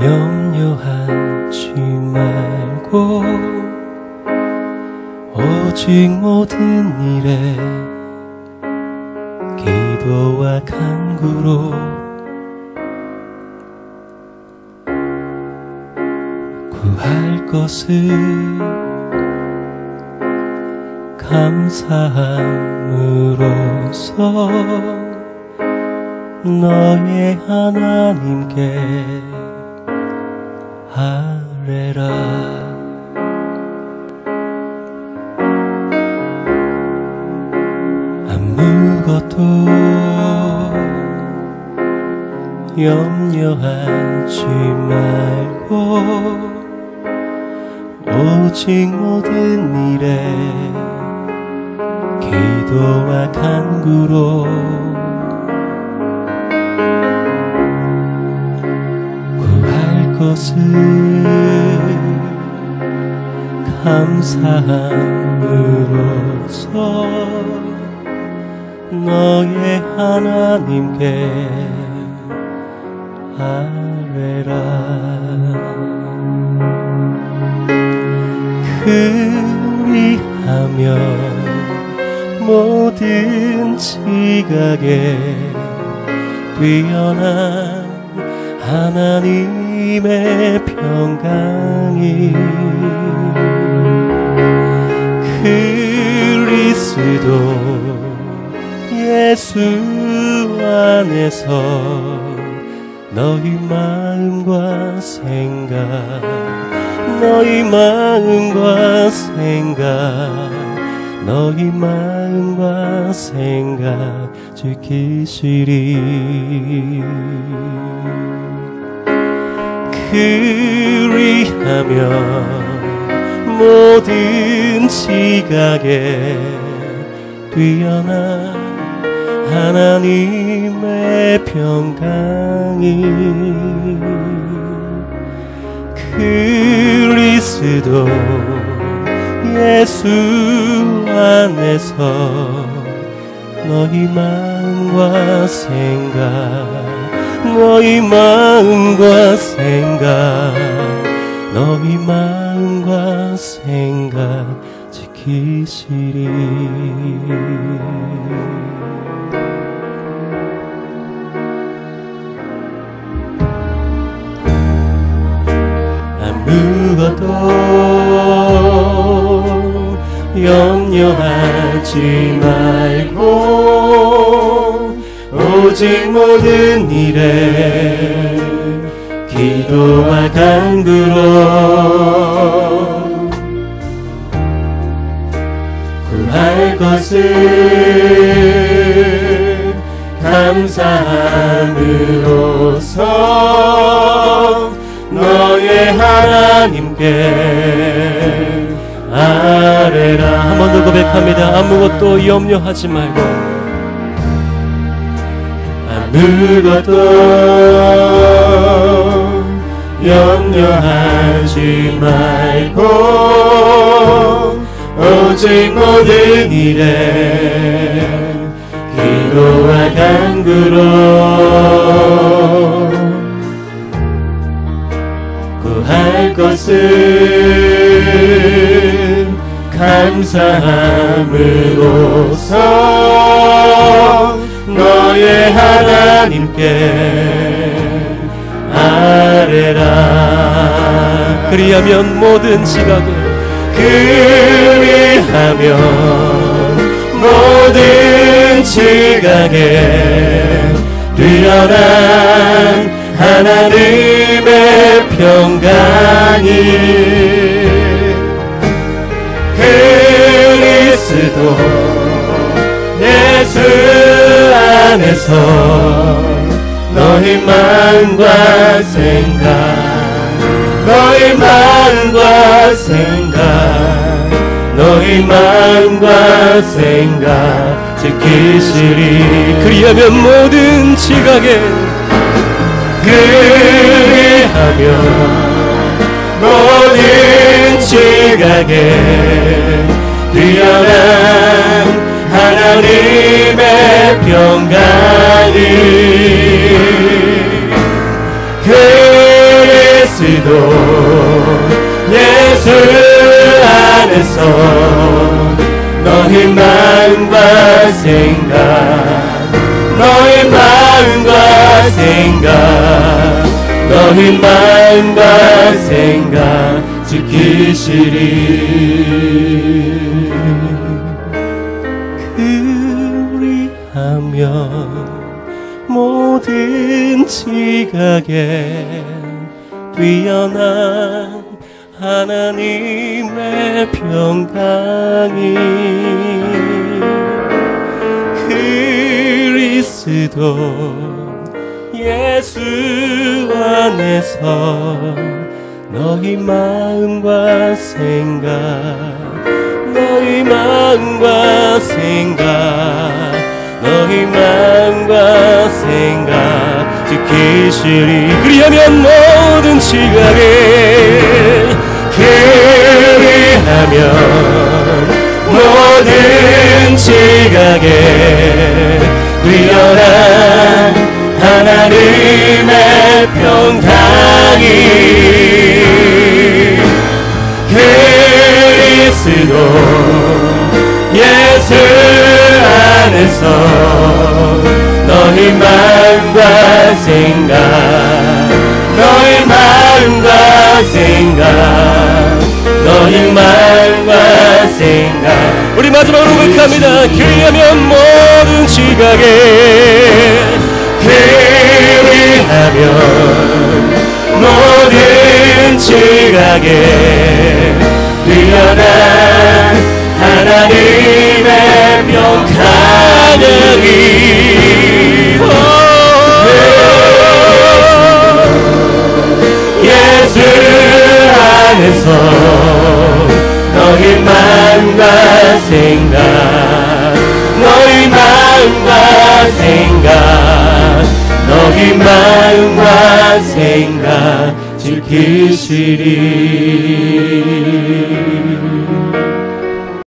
염려하지 말고 오직 모든 일에 기도와 간구로 구할 것을 감사함으로써 너의 하나님께 아뢰라. 아무것도 염려하지 말고 오직 모든 일에 기도와 간구로 구할 것을 감사함으로써 너의 하나님께 아뢰라. 그리하며 모든 지각에 뛰어난 하나님의 평강이 그리스도 예수 안에서 너희 마음과 생각 너희 마음과 생각 너희 마음과 생각 지키시리. 그리하며 모든 지각에 뛰어난 하나님의 평강이 그리스도 예수 안에서 너희 마음과 생각 너희 마음과 생각 너희 마음과 생각 지키시리. 아무것도 염려하지 말고 오직 모든 일에 기도와 간구로 구할 것을 감사함으로써 너의 하나님께 아뢰라. 한 번 더 고백합니다. 아무것도 염려하지 말고 아무것도 염려하지 말고 오직 모든 일에 기도와 간구로 구할 것을 감사함으로써 너의 하나님께 아뢰라. 그리하면 모든 지각을 그리하면 모든 지각에 뛰어난 하나님의 평강이 그리스도 예수 안에서 너희 마음과 생각 너희 마음과 생각 너희 마음과 생각 지키시리. 그리하면 모든 지각에 그리하며 모든 지각에 뛰어난 하나님의 평강이 그리스도 예수 안에서 너희 마음과 생각 너희 마음과 생각 너희 마음과 생각 지키시리. 그리하면 모든 지각에 뛰어난 하나님의 평강이 그리스도 예수 안에서 너희 마음과 생각 너희 마음과 생각 너희 마음과 생각 지키시리. 그리하면 모든 지각에 그리하면 모든 지각에 뛰어난 하나님의 평강이 그리스도 예수 안에서 너희 마음과 생각 너희 마음과 생각 너희 마음과 생각. 우리 마지막으로 고백합니다. 그리하면 모든 지각에 그리하면 모든 지각에 뛰어난 하나님의 명하늘이 안에서 너희 마음과 생각 너희 마음과 생각 너희 마음과 생각 지키시리